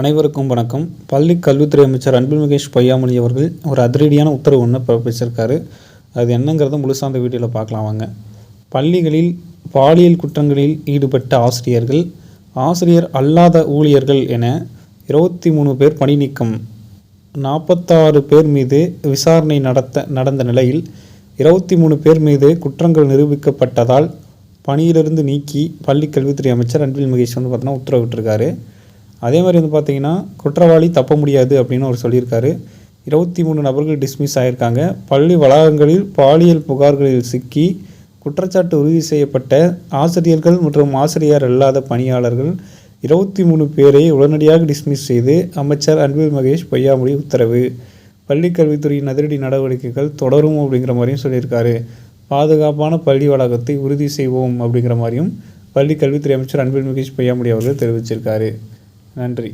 அனைவருக்கும் வணக்கம். பள்ளி கல்வித்துறை அமைச்சர் அன்பில் மகேஷ் பொய்யாமொழி அவர்கள் ஒரு அதிரடியான உத்தரவு ஒன்று பிறப்பிச்சிருக்காரு. அது என்னங்கிறத முழுசாக அந்த வீடியோவில் பார்க்கலாம் வாங்க. பள்ளிகளில் பாலியல் குற்றங்களில் ஈடுபட்ட ஆசிரியர்கள் ஆசிரியர் அல்லாத ஊழியர்கள் என இருபத்தி மூணு பேர் பணி நீக்கம். நாற்பத்தாறு பேர் மீது விசாரணை நடத்த நடந்த நிலையில் இருபத்தி மூணு பேர் மீது குற்றங்கள் நிரூபிக்கப்பட்டதால் பணியிலிருந்து நீக்கி பள்ளி கல்வித்துறை அமைச்சர் அன்பில் மகேஷ் வந்து பார்த்தீங்கன்னா உத்தரவிட்டிருக்காரு. அதே மாதிரி வந்து பார்த்திங்கன்னா குற்றவாளி தப்ப முடியாது அப்படின்னு அவர் சொல்லியிருக்காரு. இருபத்தி மூணு நபர்கள் டிஸ்மிஸ் ஆகியிருக்காங்க பள்ளி வளாகங்களில் பாலியல் புகார்களில் சிக்கி குற்றச்சாட்டு உறுதி செய்யப்பட்ட ஆசிரியர்கள் மற்றும் ஆசிரியர் அல்லாத பணியாளர்கள் இருபத்தி மூணு பேரை உடனடியாக டிஸ்மிஸ் செய்து அமைச்சர் அன்பில் மகேஷ் பொய்யாமொழி உத்தரவு. பள்ளி கல்வித்துறையின் அதிரடி நடவடிக்கைகள் தொடரும் அப்படிங்கிற மாதிரியும் சொல்லியிருக்காரு. பாதுகாப்பான பள்ளி வளாகத்தை உறுதி செய்வோம் அப்படிங்கிற மாதிரியும் பள்ளிக்கல்வித்துறை அமைச்சர் அன்பில் மகேஷ் பொய்யாமொழி அவர்கள் தெரிவிச்சிருக்காரு. நன்றி.